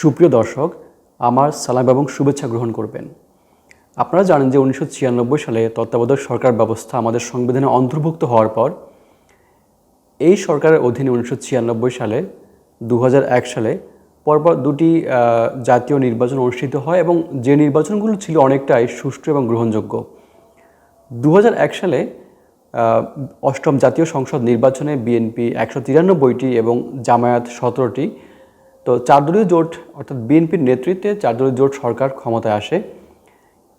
সুপ্রিয় দর্শক, আমার সালাম এবং শুভেচ্ছা গ্রহণ করবেন। আপনারা জানেন যে উনিশশো ছিয়ানব্বই সালে তত্ত্বাবধায়ক সরকার ব্যবস্থা আমাদের সংবিধানে অন্তর্ভুক্ত হওয়ার পর, এই সরকারের অধীনে উনিশশো ছিয়ানব্বই সালে দু সালে পরপর দুটি জাতীয় নির্বাচন অনুষ্ঠিত হয় এবং যে নির্বাচনগুলো ছিল অনেকটাই সুষ্ঠু এবং গ্রহণযোগ্য। দু সালে অষ্টম জাতীয় সংসদ নির্বাচনে বিএনপি একশো তিরানব্বইটি এবং জামায়াত সতেরোটি তো চারদলীয় জোট, অর্থাৎ বিএনপির নেতৃত্বে চারদলীয় জোট সরকার ক্ষমতায় আসে।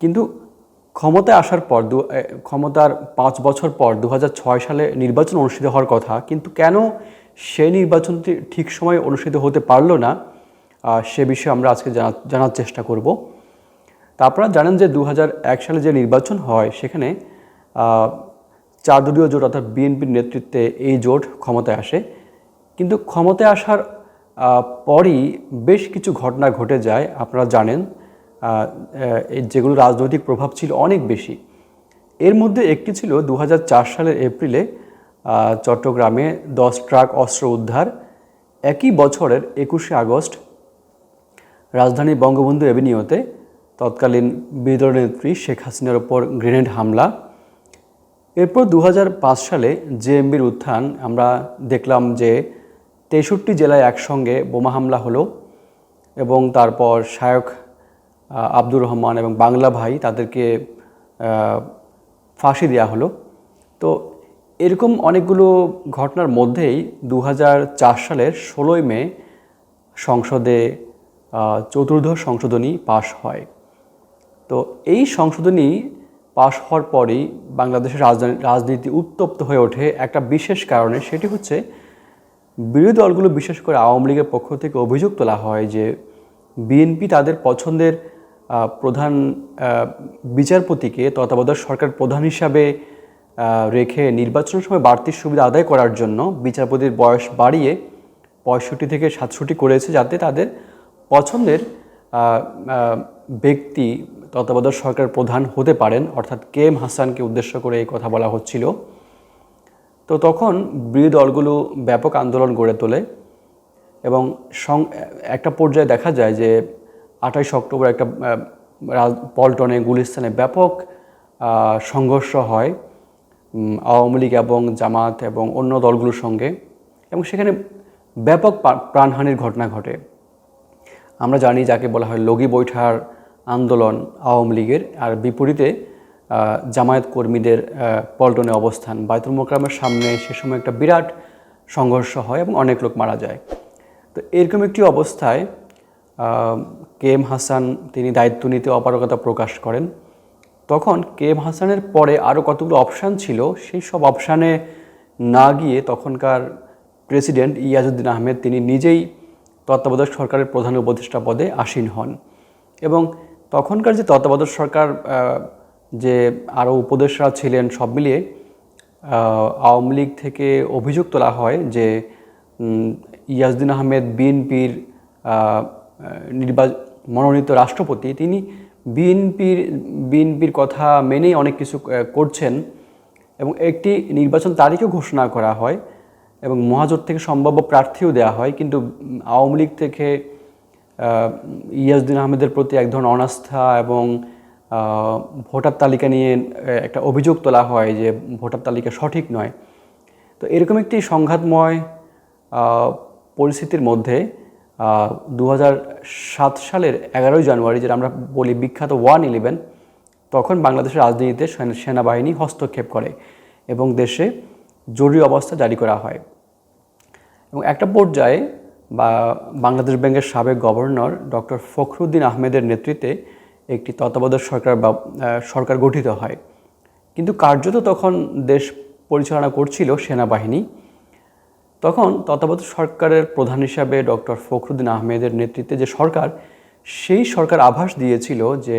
কিন্তু ক্ষমতায় আসার পর দু ক্ষমতার পাঁচ বছর পর দু হাজার ছয় সালে নির্বাচন অনুষ্ঠিত হওয়ার কথা, কিন্তু কেন সেই নির্বাচনটি ঠিক সময়ে অনুষ্ঠিত হতে পারল না সে বিষয়ে আমরা আজকে জানা, জানার চেষ্টা করব। তা আপনারা জানেন যে দু হাজার এক সালে যে নির্বাচন হয়, সেখানে চারদলীয় জোট অর্থাৎ বিএনপির নেতৃত্বে এই জোট ক্ষমতায় আসে। কিন্তু ক্ষমতায় আসার পরই বেশ কিছু ঘটনা ঘটে যায়, আপনারা জানেন। যেগুলো রাজনৈতিক প্রভাব ছিল অনেক বেশি। এর মধ্যে একটি ছিল দু হাজার চার সালের এপ্রিলে চট্টগ্রামে দশ ট্রাক অস্ত্র উদ্ধার। একই বছরের একুশে আগস্ট, রাজধানী বঙ্গবন্ধু এভিনিউতে তৎকালীন বিরোধী নেত্রী শেখ হাসিনার ওপর গ্রেনেড হামলা। এরপর দু হাজার পাঁচ সালে জেএমবির উত্থান, আমরা দেখলাম যে তেষট্টি জেলায় একসঙ্গে বোমা হামলা হলো এবং তারপর শায়ক আব্দুর রহমান এবং বাংলা ভাই তাদেরকে ফাঁসি দেওয়া হলো। তো এরকম অনেকগুলো ঘটনার মধ্যেই দু হাজার চার সালের ষোলোই মে সংসদে চতুর্থ সংশোধনী পাশ হয়। তো এই সংশোধনী পাশ হওয়ার পরেই বাংলাদেশের রাজনীতি উত্তপ্ত হয়ে ওঠে। একটা বিশেষ কারণে সেটি হচ্ছে বিরোধী দলগুলো বিশেষ করে আওয়ামী লীগের পক্ষ থেকে অভিযোগ তোলা হয় যে বিএনপি তাদের পছন্দের প্রধান বিচারপতিকে তত্ত্বাবধায়ক সরকার প্রধান হিসাবে রেখে নির্বাচনের সময় বাড়তি সুবিধা আদায় করার জন্য বিচারপতির বয়স বাড়িয়ে পঁয়ষট্টি থেকে সাতষট্টি করেছে যাতে তাদের পছন্দের ব্যক্তি তত্ত্বাবধায়ক সরকার প্রধান হতে পারেন। অর্থাৎ কে এম হাসানকে উদ্দেশ্য করে এই কথা বলা হচ্ছিল। তো তখন বিরোধী দলগুলো ব্যাপক আন্দোলন গড়ে তোলে এবং সং একটা পর্যায়ে দেখা যায় যে আঠাইশ অক্টোবর একটা পল্টনে, গুলিস্তানে ব্যাপক সংঘর্ষ হয় আওয়ামী লীগ এবং জামাত এবং অন্য দলগুলোর সঙ্গে এবং সেখানে ব্যাপক প্রাণহানির ঘটনা ঘটে। আমরা জানি যাকে বলা হয় লগি বৈঠার আন্দোলন আওয়ামী লীগের। আর বিপরীতে জামায়াত কর্মীদের পল্টনে অবস্থান। বায়তুল মোকরামের সামনে সে সময় একটা বিরাট সংঘর্ষ হয় এবং অনেক লোক মারা যায়। তো এরকম একটি অবস্থায় কে এম হাসান তিনি দায়িত্ব নিতে অপারগতা প্রকাশ করেন। তখন কে এম হাসানের পরে আরও কতগুলো অপশান ছিল, সেই সব অপশানে না গিয়ে তখনকার প্রেসিডেন্ট ইয়াজউদ্দিন আহমেদ তিনি নিজেই তত্ত্বাবধায়ক সরকারের প্রধান উপদেষ্টা পদে আসীন হন। এবং তখনকার যে তত্ত্বাবধায়ক সরকার যে আরও উপদেষ্টা ছিলেন সব মিলিয়ে আওয়ামী লীগ থেকে অভিযোগ তোলা হয় যে ইয়াজদিন আহমেদ বিএনপির নির্বাচ, মনোনীত রাষ্ট্রপতি, তিনি বিএনপির বিএনপির কথা মেনেই অনেক কিছু করছেন এবং একটি নির্বাচন তারিখও ঘোষণা করা হয় এবং মহাজোট থেকে সম্ভাব্য প্রার্থীও দেওয়া হয়। কিন্তু, আওয়ামী লীগ থেকে ইয়াজদিন আহমেদের প্রতি এক ধরনের অনাস্থা এবং ভোটার তালিকা নিয়ে একটা অভিযোগ তোলা হয় যে ভোটার তালিকা সঠিক নয়। তো এরকম একটি সংঘাতময় পরিস্থিতির মধ্যে দু সাত সালের এগারোই জানুয়ারি, যেটা আমরা বলি বিখ্যাত ওয়ান ইলেভেন, তখন বাংলাদেশের রাজনীতিতে সেনাবাহিনী হস্তক্ষেপ করে এবং দেশে জরুরি অবস্থা জারি করা হয়। এবং একটা পর্যায়ে, বা বাংলাদেশ ব্যাংকের সাবেক গভর্নর ডক্টর ফখরুদ্দিন আহমেদের নেতৃত্বে একটি তত্ত্বাবধায়ক সরকার বা সরকার গঠিত হয়। কিন্তু কার্যত তখন দেশ পরিচালনা করছিল সেনাবাহিনী। তখন তত্ত্বাবধায়ক সরকারের প্রধান হিসাবে ডক্টর ফখরুদ্দিন আহমেদের নেতৃত্বে যে সরকার, সেই সরকার আভাস দিয়েছিল যে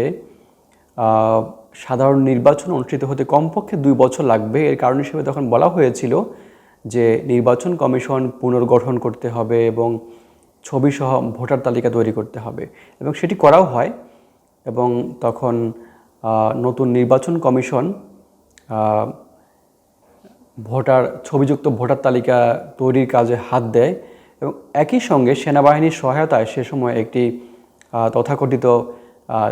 সাধারণ নির্বাচন অনুষ্ঠিত হতে কমপক্ষে দুই বছর লাগবে। এর কারণ হিসেবে তখন বলা হয়েছিল যে, নির্বাচন কমিশন পুনর্গঠন করতে হবে এবং ছবিসহ ভোটার তালিকা তৈরি করতে হবে। এবং সেটি করাও হয়। এবং তখন নতুন নির্বাচন কমিশন ভোটার, ছবিযুক্ত ভোটার তালিকা তৈরির কাজে হাত দেয় এবং একই সঙ্গে সেনাবাহিনীর সহায়তায় সে সময় একটি তথাকথিত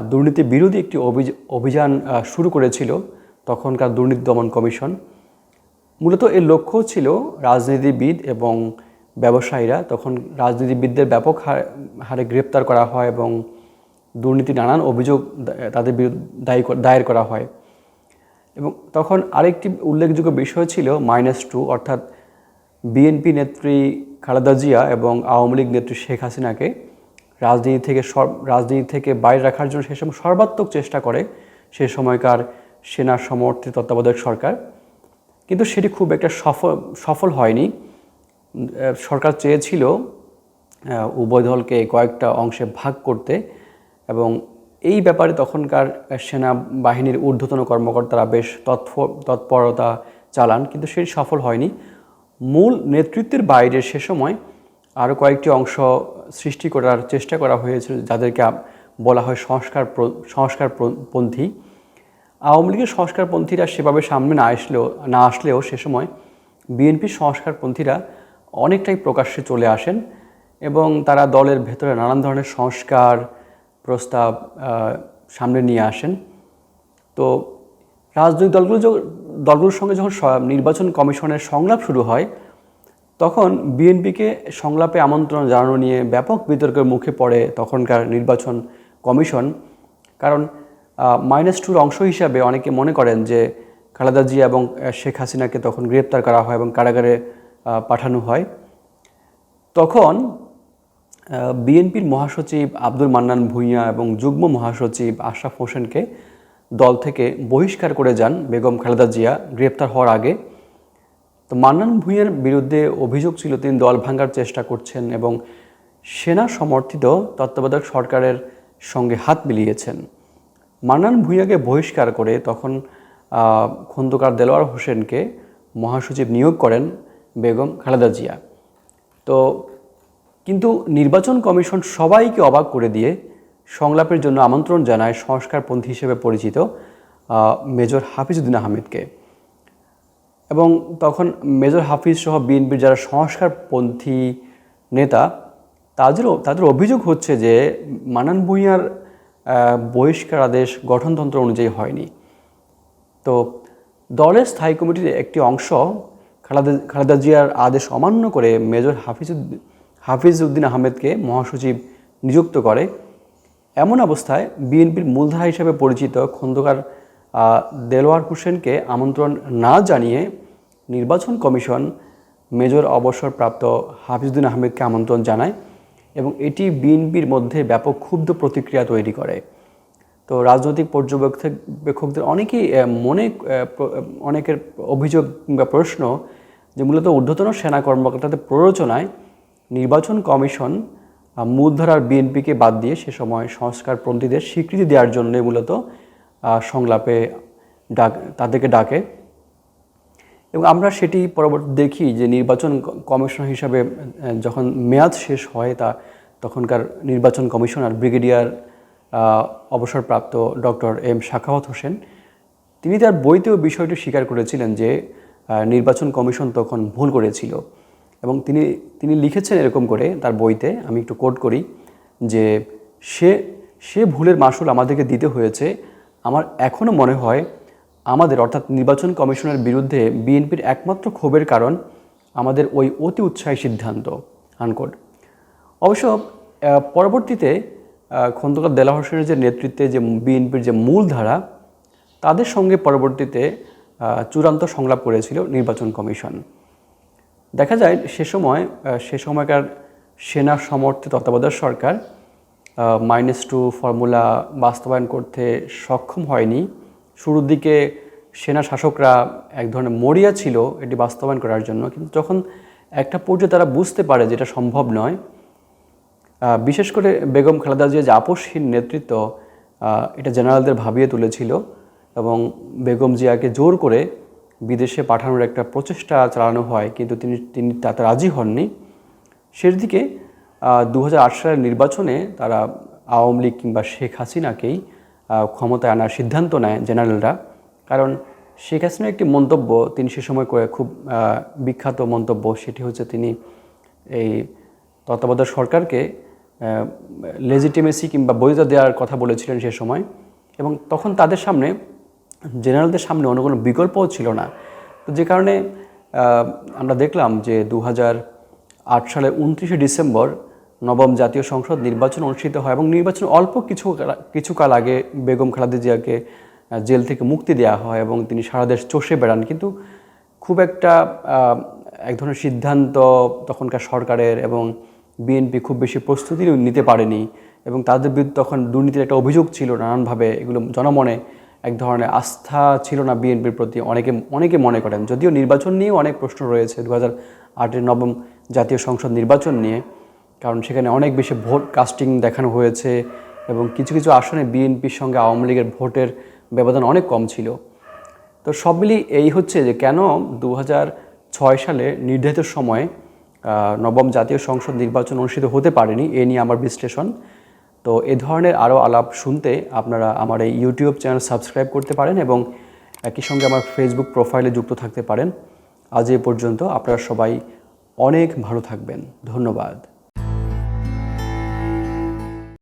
দুর্নীতি বিরোধী একটি অভিয- অভিযান শুরু করেছিল তখনকার দুর্নীতি দমন কমিশন। মূলত এর লক্ষ্য ছিল রাজনীতিবিদ এবং ব্যবসায়ীরা তখন রাজনীতিবিদদের ব্যাপক হারে গ্রেপ্তার করা হয় এবং দুর্নীতি নানান অভিযোগ তাদের বিরুদ্ধে দায়ী দায়ের করা হয়। এবং তখন আরেকটি উল্লেখযোগ্য বিষয় ছিল মাইনাস টু, অর্থাৎ বিএনপি নেত্রী খালেদা জিয়া এবং আওয়ামী লীগ নেত্রী শেখ হাসিনাকে রাজনীতি থেকে রাজনীতি থেকে বাইরে রাখার জন্য সে সময় সর্বাত্মক চেষ্টা করে সে সময়কার সেনা সমর্থিত তত্ত্বাবধায়ক সরকার। কিন্তু সেটি খুব একটা সফল সফল হয়নি। সরকার চেয়েছিল উভয় দলকে কয়েকটা অংশে ভাগ করতে। এবং এই ব্যাপারে তখনকার সেনাবাহিনীর ঊর্ধ্বতন কর্মকর্তারা বেশ তৎফ- তৎপরতা চালান, কিন্তু সেটি সফল হয়নি। মূল নেতৃত্বের বাইরে সে সময় আরও কয়েকটি অংশ সৃষ্টি করার চেষ্টা করা হয়েছিল, যাদেরকে বলা হয় সংস্কার প্র- সংস্কার পন্থী। আওয়ামী লীগের সংস্কারপন্থীরা সেভাবে সামনে না আসলেও না আসলেও সে সময় বিএনপির সংস্কারপন্থীরা অনেকটাই প্রকাশ্যে চলে আসেন এবং তারা দলের ভেতরে নানান ধরনের সংস্কার প্রস্তাব সামনে নিয়ে আসেন। তো রাজনৈতিক দলগুলো দলগুলোর সঙ্গে যখন নির্বাচন কমিশনের সংলাপ শুরু হয়, তখন বিএনপিকে সংলাপে আমন্ত্রণ জানানো নিয়ে ব্যাপক বিতর্কের মুখে পড়ে তখনকার নির্বাচন কমিশন। কারণ মাইনাস টুর অংশ হিসাবে অনেকে মনে করেন যে খালেদা জিয়া এবং শেখ হাসিনাকে তখন গ্রেপ্তার করা হয় এবং কারাগারে পাঠানো হয়। তখন বিএনপির মহাসচিব আব্দুল মান্নান ভূঁইয়া এবং যুগ্ম মহাসচিব আশরাফ হোসেনকে দল থেকে বহিষ্কার করে যান বেগম খালেদা জিয়া গ্রেপ্তার হওয়ার আগে। তো মান্নান ভূঁইয়ার বিরুদ্ধে অভিযোগ ছিল তিনি দল ভাঙার চেষ্টা করছেন এবং সেনা সমর্থিত তত্ত্বাবধায়ক সরকারের সঙ্গে হাত মিলিয়েছেন। মান্নান ভূঁইয়াকে বহিষ্কার করে তখন খন্দকার দেলোয়ার হোসেনকে মহাসচিব নিয়োগ করেন বেগম খালেদা জিয়া। তো কিন্তু নির্বাচন কমিশন সবাইকে অবাক করে দিয়ে সংলাপের জন্য আমন্ত্রণ জানায় সংস্কারপন্থী হিসেবে পরিচিত মেজর হাফিজউদ্দিন আহমেদকে। এবং তখন মেজর হাফিজ সহ বিএনপির যারা সংস্কারপন্থী নেতা, তাদেরও, তাদের অভিযোগ হচ্ছে যে মানান ভূঁইয়ার বহিষ্কার আদেশ গঠনতন্ত্র অনুযায়ী হয়নি। তো দলের স্থায়ী কমিটির একটি অংশ খালেদা খালেদা জিয়ার আদেশ অমান্য করে মেজর হাফিজ হাফিজ উদ্দিন আহমেদকে মহাসচিব নিযুক্ত করে। এমন অবস্থায় বিএনপির মূলধারা হিসেবে পরিচিত খন্দকার দেলোয়ার হোসেনকে আমন্ত্রণ না জানিয়ে নির্বাচন কমিশন মেজর অবসরপ্রাপ্ত হাফিজউদ্দিন আহমেদকে আমন্ত্রণ জানায় এবং এটি বিএনপির মধ্যে ব্যাপক ক্ষুব্ধ প্রতিক্রিয়া তৈরি করে। তো রাজনৈতিক পর্যবেক্ষকদের অনেকেই মনে অনেকের অভিযোগ বা প্রশ্ন যে মূলত ঊর্ধ্বতন সেনা কর্মকর্তাদের প্ররোচনায় নির্বাচন কমিশন মূলধারার বিএনপিকে বাদ দিয়ে সে সময় সংস্কারপন্থীদের স্বীকৃতি দেওয়ার জন্য মূলত সংলাপে ডাক, তাদেরকে ডাকে। এবং আমরা সেটি পরবর্তী দেখি যে নির্বাচন ক- কমিশনার হিসাবে যখন মেয়াদ শেষ হয় তা, তখনকার নির্বাচন কমিশনার ব্রিগেডিয়ার অবসরপ্রাপ্ত ডক্টর এম শাখাওয়াত হোসেন, তিনি তার বইতেও বিষয়টি স্বীকার করেছিলেন যে নির্বাচন কমিশন তখন ভুল করেছিল। এবং তিনি তিনি লিখেছেন এরকম করে তার বইতে, আমি একটু কোট করি, যে, সে সে ভুলের মাসুল আমাদেরকে দিতে হয়েছে। আমার এখনও মনে হয় আমাদের, অর্থাৎ নির্বাচন কমিশনের বিরুদ্ধে বিএনপির একমাত্র ক্ষোভের কারণ আমাদের ওই অতি উৎসাহী সিদ্ধান্ত। আনকোট অবশ্য পরবর্তীতে খন্দকার দেলা হোসেনের যে নেতৃত্বে যে বিএনপির যে মূল ধারা তাদের সঙ্গে পরবর্তীতে চূড়ান্ত সংলাপ করেছিল নির্বাচন কমিশন। দেখা যায় সে সময় সে সময়কার সেনা সমর্থিত তত্ত্বাবধায়ক সরকার মাইনাস টু ফর্মুলা বাস্তবায়ন করতে সক্ষম হয়নি। শুরুর দিকে সেনা শাসকরা এক ধরনের মরিয়া ছিল এটি বাস্তবায়ন করার জন্য, কিন্তু যখন একটা পর্যায়ে তারা বুঝতে পারে যে এটা সম্ভব নয় বিশেষ করে বেগম খালেদা জিয়া যে আপোষহীন নেতৃত্ব এটা জেনারেলদের ভাবিয়ে তুলেছিল এবং বেগম জিয়াকে জোর করে বিদেশে পাঠানোর একটা প্রচেষ্টা চালানো হয়, কিন্তু তিনি তিনি তাতে রাজি হননি। শেষ দিকে দু সালের নির্বাচনে তারা আওয়ামী লীগ কিংবা শেখ হাসিনাকেই ক্ষমতায় আনার সিদ্ধান্ত নেয় জেনারেলরা। কারণ শেখ হাসিনার একটি মন্তব্য, তিনি সে সময় করে খুব বিখ্যাত মন্তব্য, সেটি হচ্ছে তিনি এই তত্ত্বাবধায়ক সরকারকে লেজিটিমেসি কিংবা বৈধতা দেওয়ার কথা বলেছিলেন সে সময়। এবং তখন তাদের সামনে জেনারেলদের সামনে অন্য কোনো বিকল্পও ছিল না। তো যে কারণে আমরা দেখলাম যে দু আট সালের উনত্রিশে ডিসেম্বর নবম জাতীয় সংসদ নির্বাচন অনুষ্ঠিত হয় এবং নির্বাচন অল্প কিছু কাল- কিছুকাল আগে বেগম খালেদা জিয়াকে জেল থেকে মুক্তি দেওয়া হয় এবং তিনি সারা দেশ চষে বেড়ান। কিন্তু খুব একটা এক ধরনের সিদ্ধান্ত তখনকার সরকারের এবং বিএনপি খুব বেশি প্রস্তুতি নিতে পারেনি এবং তাদের বিরুদ্ধে তখন দুর্নীতির একটা অভিযোগ ছিল নানানভাবে। এগুলো জনমনে এক ধরনের আস্থা ছিল না বিএনপির প্রতি। অনেকে অনেকে মনে করেন, যদিও নির্বাচন নিয়েও অনেক প্রশ্ন রয়েছে দু হাজার আটের নবম জাতীয় সংসদ নির্বাচন নিয়ে, কারণ সেখানে অনেক বেশি ভোট কাস্টিং দেখানো হয়েছে এবং কিছু কিছু আসনে বিএনপির সঙ্গে আওয়ামী লীগের ভোটের ব্যবধান অনেক কম ছিল। তো সব এই হচ্ছে যে কেন দু ছয় সালে নির্ধারিত সময়ে নবম জাতীয় সংসদ নির্বাচন অনুষ্ঠিত হতে পারেনি, এ নিয়ে আমার বিশ্লেষণ। তো এ ধরনের আরও আলাপ শুনতে আপনারা আমার এই ইউটিউব চ্যানেল সাবস্ক্রাইব করতে পারেন এবং একই সঙ্গে আমার ফেসবুক প্রোফাইলে যুক্ত থাকতে পারেন। আজ এ পর্যন্ত আপনারা সবাই অনেক ভালো থাকবেন। ধন্যবাদ।